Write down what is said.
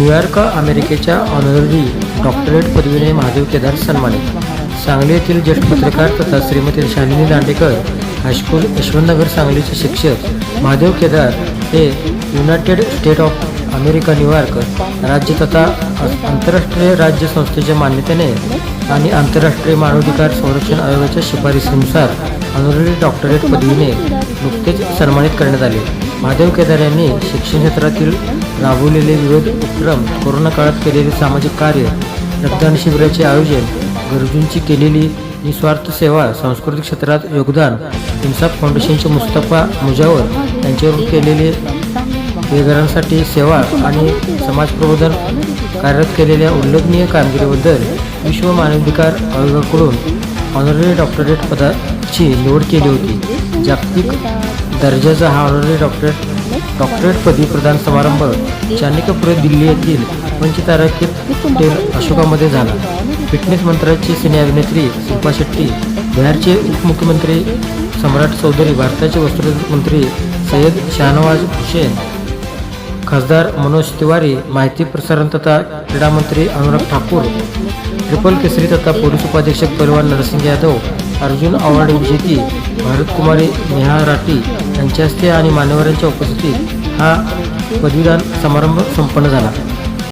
New York अमेरिकेच्या honorary doctorate पदवीने महादेव केदार सन्मानित. सांगली येथील ज्येष्ठ पत्रकार तथा श्रीमती शालिनी दांडेकर हायस्कूल यशवंतनगर सांगलीचे शिक्षक महादेव केदार हे United State of America New York राज्य तथा आंतरराष्ट्रीय राज्य संस्थेच्या मान्यतेने आणि आंतरराष्ट्रीय मानवाधिकार संरक्षण आयोगाच्या शिफारसीनुसार ऑनररी डॉक्टरेट पदवीने नुकतेच सन्मानित करण्यात आले. महादेव केदार यांनी शिक्षण क्षेत्रातील राबवलेले विविध उपक्रम कोरोना काळात केलेले सामाजिक कार्य रक्तदान शिबिराचे आयोजन गरजूंची केलेली निस्वार्थ सेवा सांस्कृतिक क्षेत्रात योगदान इन्साफ फाउंडेशनचे मुस्तफा मुजावर यांच्यावर केलेले बेघरांसाठी सेवा आणि समाज प्रबोधन कार्यरत केलेल्या उल्लेखनीय कामगिरीबद्दल विश्व मानवाधिकार आयोगाकडून ऑनररी डॉक्टरेट पदाची निवड केली होती. जागतिक दर्जाचा हा ऑनररी डॉक्टरेट डॉक्टरेट पदवी प्रदान समारंभ चाणक्यपुरे दिल्ली येथील पंचतारकित हॉटेल अशोकामध्ये झाला. फिटनेस मंत्र्याची सिने अभिनेत्री शिल्पा शेट्टी बिहारचे उपमुख्यमंत्री सम्राट चौधरी भारताचे वस्त्रमंत्री सय्यद शाहनवाज हुसेन खासदार मनोज तिवारी माहिती प्रसारण तथा क्रीडा मंत्री अनुराग ठाकूर ट्रिपल केसरी तथा पोलीस उपाधीक्षक परिवार नरसिंह यादव अर्जुन अवॉर्ड विजेती भारतकुमारी नेहा राठी यांच्या हस्ते आणि मान्यवरांच्या उपस्थितीत हा पदवीदान समारंभ संपन्न झाला.